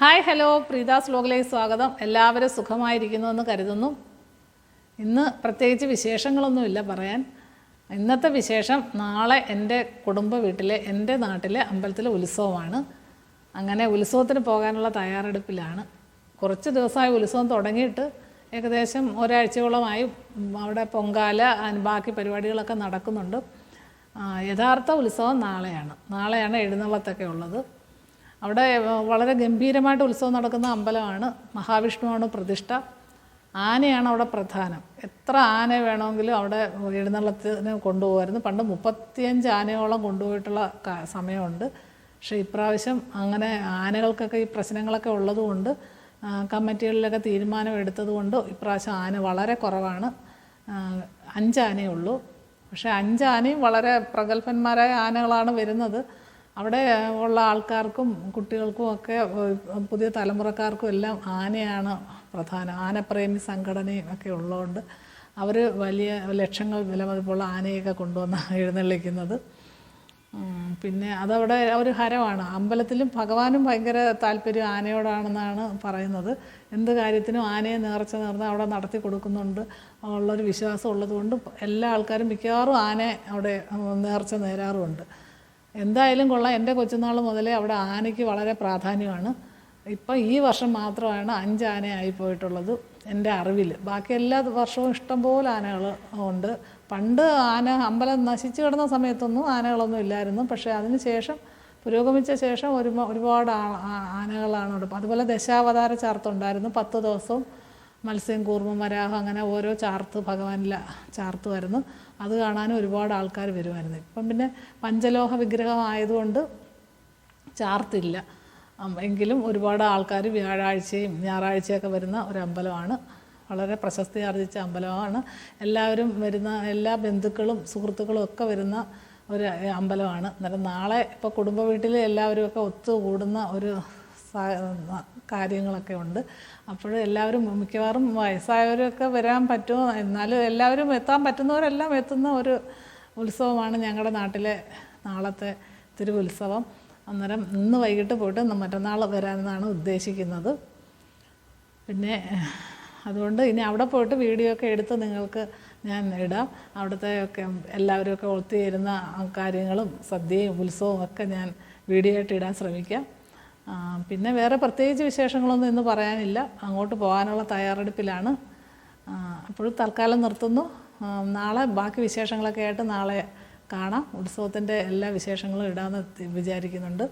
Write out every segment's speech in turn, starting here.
Hi hello. പ്രീതാസ് ലോകിലേക്ക് സ്വാഗതം. എല്ലാവരും സുഖമായിരിക്കുന്നു എന്ന് കരുതുന്നു. ഇന്ന് പ്രത്യേകിച്ച് വിശേഷങ്ങളൊന്നുമില്ല പറയാൻ. ഇന്നത്തെ വിശേഷം നാളെ എന്റെ കുടുംബ വീട്ടിലെ എന്റെ നാട്ടിലെ അമ്പലത്തിലെ ഉത്സവമാണ്. അങ്ങനെ ഉത്സവത്തിന് പോകാനുള്ള തയ്യാറെടുപ്പിലാണ്. കുറച്ച് ദിവസമായി ഉത്സവം തുടങ്ങിയിട്ട് ഏകദേശം ഒരാഴ്ചയോളമായി അവിടെ പൊങ്കാല ബാക്കി പരിപാടികളൊക്കെ നടക്കുന്നുണ്ട്. യഥാർത്ഥ ഉത്സവം നാളെയാണ്. നാളെയാണ് എഴുന്നള്ളത്തൊക്കെ ഉള്ളത്. അവിടെ വളരെ ഗംഭീരമായിട്ട് ഉത്സവം നടക്കുന്ന അമ്പലമാണ് മഹാവിഷ്ണുവാണ് പ്രതിഷ്ഠ. ആനയാണ് അവിടെ പ്രധാനം. എത്ര ആന വേണമെങ്കിലും അവിടെ എഴുന്നള്ളത്തിന് കൊണ്ടുപോകായിരുന്നു പണ്ട് മുപ്പത്തിയഞ്ച് ആനയോളം കൊണ്ടുപോയിട്ടുള്ള സമയമുണ്ട്. പക്ഷേ ഇപ്രാവശ്യം അങ്ങനെ ആനകൾക്കൊക്കെ ഈ പ്രശ്നങ്ങളൊക്കെ ഉള്ളതുകൊണ്ട് കമ്മിറ്റികളിലൊക്കെ തീരുമാനം എടുത്തതുകൊണ്ട് ഇപ്രാവശ്യം ആന വളരെ കുറവാണ്. അഞ്ച് ഉള്ളൂ. പക്ഷേ അഞ്ച് ആനയും വളരെ പ്രഗത്ഭന്മാരായ ആനകളാണ് വരുന്നത്. അവിടെ ഉള്ള ആൾക്കാർക്കും കുട്ടികൾക്കും ഒക്കെ പുതിയ തലമുറക്കാർക്കും എല്ലാം ആനയാണ് പ്രധാനം. ആനപ്രേമി സംഘടനയും ഒക്കെ ഉള്ളതുകൊണ്ട് അവർ വലിയ ലക്ഷങ്ങൾ വിലമതിപ്പുള്ള ആനയൊക്കെ കൊണ്ടുവന്ന് എഴുന്നള്ളിക്കുന്നത്. പിന്നെ അതവിടെ ഒരു ഹരമാണ്. അമ്പലത്തിലും ഭഗവാനും ഭയങ്കര താല്പര്യം ആനയോടാണെന്നാണ് പറയുന്നത്. എന്ത് കാര്യത്തിനും ആനയെ നേർച്ച നേർന്ന് അവിടെ നടത്തി കൊടുക്കുന്നുണ്ട് ഉള്ളൊരു വിശ്വാസം ഉള്ളതുകൊണ്ട് എല്ലാ ആൾക്കാരും മിക്കവാറും ആനയെ അവിടെ നേർച്ച നേരാറുമുണ്ട്. എന്തായാലും കൊള്ളാം. എന്റെ കൊച്ചുനാൾ മുതലേ അവിടെ ആനയ്ക്ക് വളരെ പ്രാധാന്യമാണ്. ഇപ്പം ഈ വർഷം മാത്രമാണ് അഞ്ച് ആനയായി പോയിട്ടുള്ളത് എന്റെ അറിവിൽ. ബാക്കി എല്ലാ വർഷവും ഇഷ്ടംപോലെ ആനകൾ ഉണ്ട്. പണ്ട് ആന അമ്പലം നശിച്ചു കിടന്ന സമയത്തൊന്നും ആനകളൊന്നും ഇല്ലായിരുന്നു. പക്ഷേ അതിന് ശേഷം പുരോഗമിച്ച ശേഷം ഒരു ഒരുപാട് ആനകളാണ്. അതുപോലെ ദശാവതാര ചാർത്തുണ്ടായിരുന്നു പത്ത് ദിവസവും. മത്സ്യം കൂർമ്മം വരാഹം അങ്ങനെ ഓരോ ചാർത്ത് ഭഗവാനില ചാർത്ത് വരുന്നു. അത് കാണാനും ഒരുപാട് ആൾക്കാർ വരുമായിരുന്നു. ഇപ്പം പിന്നെ പഞ്ചലോഹ വിഗ്രഹം ആയതുകൊണ്ട് ചാർത്തില്ല. എങ്കിലും ഒരുപാട് ആൾക്കാർ വ്യാഴാഴ്ചയും ഞായറാഴ്ചയൊക്കെ വരുന്ന ഒരു അമ്പലമാണ്. വളരെ പ്രശസ്തി ആർജിച്ച അമ്പലമാണ്. എല്ലാവരും വരുന്ന എല്ലാ ബന്ധുക്കളും സുഹൃത്തുക്കളും ഒക്കെ വരുന്ന ഒരു അമ്പലമാണ്. അന്നേരം നാളെ ഇപ്പോൾ കുടുംബ വീട്ടിൽ എല്ലാവരും ഒക്കെ ഒത്തുകൂടുന്ന ഒരു കാര്യങ്ങളൊക്കെ ഉണ്ട്. അപ്പോൾ എല്ലാവരും മിക്കവാറും വയസ്സായവരൊക്കെ വരാൻ പറ്റുമോ? എന്നാലും എല്ലാവരും എത്താൻ പറ്റുന്നവരെല്ലാം എത്തുന്ന ഒരു ഉത്സവമാണ് ഞങ്ങളുടെ നാട്ടിലെ നാളത്തെ തിരുവുത്സവം. അന്നേരം ഇന്ന് വൈകിട്ട് പോയിട്ട് മറ്റന്നാൾ വരാമെന്നാണ് ഉദ്ദേശിക്കുന്നത്. പിന്നെ അതുകൊണ്ട് ഇനി അവിടെ പോയിട്ട് വീഡിയോ ഒക്കെ എടുത്ത് നിങ്ങൾക്ക് ഞാൻ ഇടാം. അവിടുത്തെ ഒക്കെ എല്ലാവരും ഒക്കെ ഒത്തുചേരുന്ന ആ കാര്യങ്ങളും സദ്യയും ഉത്സവവും ഒക്കെ ഞാൻ വീഡിയോ ആയിട്ട് ഇടാൻ ശ്രമിക്കാം. പിന്നെ വേറെ പ്രത്യേകിച്ച് വിശേഷങ്ങളൊന്നും ഇന്ന് പറയാനില്ല. അങ്ങോട്ട് പോകാനുള്ള തയ്യാറെടുപ്പിലാണ്. അപ്പോഴും തൽക്കാലം നിർത്തുന്നു. നാളെ ബാക്കി വിശേഷങ്ങളൊക്കെ ആയിട്ട് നാളെ കാണാം. ഉത്സവത്തിന്റെ എല്ലാ വിശേഷങ്ങളും ഇടാമെന്ന് വിചാരിക്കുന്നുണ്ട്.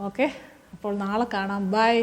ഓക്കെ അപ്പോൾ നാളെ കാണാം. ബൈ.